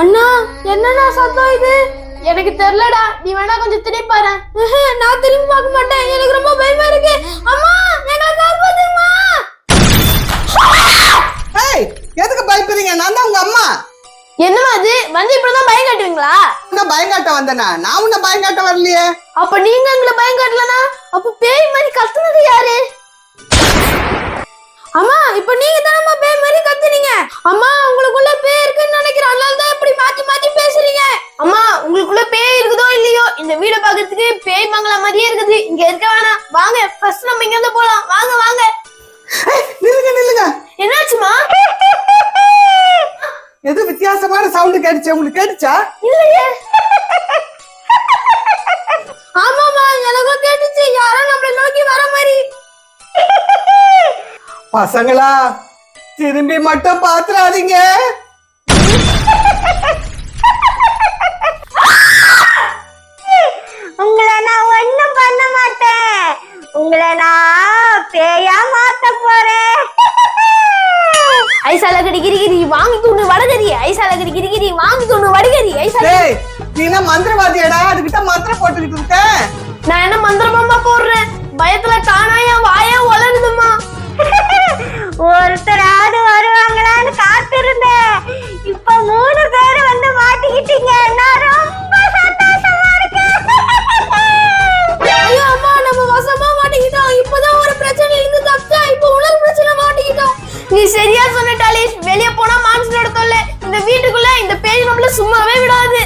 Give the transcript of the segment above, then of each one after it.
அண்ணா என்னண்ணா சத்தம் இது? எனக்கு தெரியலடா. நீ வேணா கொஞ்சம் திரும்பி பாரு. நான் திரும்பி பார்க்க மாட்டேன். எனக்கு ரொம்ப பயமா இருக்கு. அம்மா எங்களை காப்பாத்துமா ஏய் எதுக்கு பயப்படுறீங்க? நான் தான் உங்க அம்மா. என்னமா அது வந்து இப்படிதான் பயம் காட்டுவீங்களா? உன்னை பயங்காட்ட வந்தேனா? நான் உன்னை பயங்காட்ட வரலையே. அப்ப நீங்க எங்களை பயம் காட்டலனா? அப்ப பேய் மாதிரி கத்துனது யாரு? அம்மா இப்ப நீங்க தானம்மா பேய் மாதிரி கத்துனீங்க. அம்மா உங்களுக்குள்ள பேய் இருக்குன்னு நினைக்கிறேன். அதனால தான் இப்படி மாத்தி மாத்தி பேசுறீங்க. அம்மா உங்களுக்குள்ள பேய் இருக்குதோ இல்லையோ இந்த வீட பாக்குறதுக்கு பேய் மங்களா மாதிரியே இருக்குது. இங்க இருக்க வேணாம். வாங்க ஃபர்ஸ்ட் நம்ம இங்க இருந்து போலாம். வாங்க வாங்க. நில்லுங்க நில்லுங்க. என்னாச்சுமா? எது வித்தியாசமான சவுண்ட் கேட்டுச்சு? உங்களுக்கு கேட்டுச்சா? இல்லையே. ஆமாமா எனக்கும் பசங்களா திரும்பி மட்டும் பாத்துறாதீங்க. உங்களை நான் ஒண்ணும் பண்ண மாட்டேன். உங்களை நான் பேயா மாத்த போறேன். ஐசால கிரிகிரி வாங்கி தூண்டு வடகரி ஐசால கிரிகிரி வாங்கி தூண்டு வடகரி ஐசால நீ என்ன மந்திரவாதியாடா? அதுகிட்ட மந்திரம் போட்டுக்கிட்டு இருக்க. நான் என்ன மந்திரமா போடுறேன் ஒருத்தராவது வருவாங்களான்னு காத்திருந்தேன். இப்ப மூணு பேர் வந்து மாட்டிக்கிட்டீங்க. நான் ரொம்ப சந்தோஷமா இருக்கேன். ஐயோ அம்மா நம்ம வசமா மாட்டிக்கிட்டோம். இப்பதான் ஒரு பிரச்சனை இருந்து தப்பிச்சா இப்போ உலக பிரச்சனை மாட்டிக்கிட்டோம். நீ சரியா சொன்னட்டாலே வெளிய போனா மான்சனோட தொல்லை. இந்த வீட்டுக்குள்ள இந்த பேய் நம்மள சும்மாவே விடாது.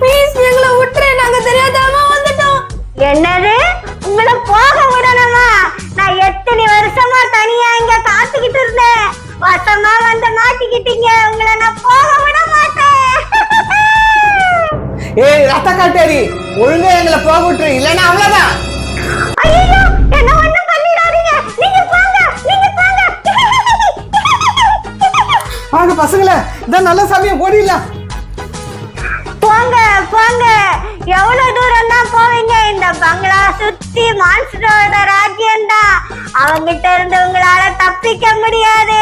ப்ளீஸ் எங்களை விட்டுரு. நாங்க தெரியாதமா வந்துட்டோம். என்னது? உங்களை போக விடணுமா? நான் எத்தனை வருஷமா தனியா இங்க காத்துக்கிட்டு இருந்தேன். வசமா வந்து மாட்டிக்கிட்டீங்க. உங்களை நான் போக விட மாட்டேன். ஏய் ரத்த காட்டேரி ஒழுங்கா எங்களை போக விட்டுரு. இல்லைன்னா அவ்வளவுதான். ஐயோ என்ன ஒண்ணும் பண்ணிடாதீங்க. நீங்க போங்க நீங்க போங்க. வாங்க பசங்களே. இதான் நல்ல சமயம். ஓடிடலாம். போங்க போங்க. எவ்வளவு தூரம் தான் போவீங்க? இந்த பங்களா சுத்தி மான்ஸ்டரோட ராஜ்யம் தான் அவங்கிட்ட இருந்து உங்களால தப்பிக்க முடியாது.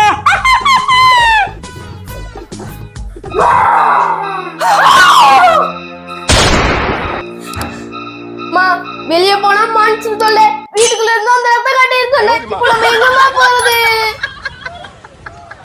அடிச்சுன்னு சொல்லு. வீட்டுக்குள்ள இருந்து அந்த வெப்ப காட்டி சொல்ல நம்ம எங்கம்மா போறது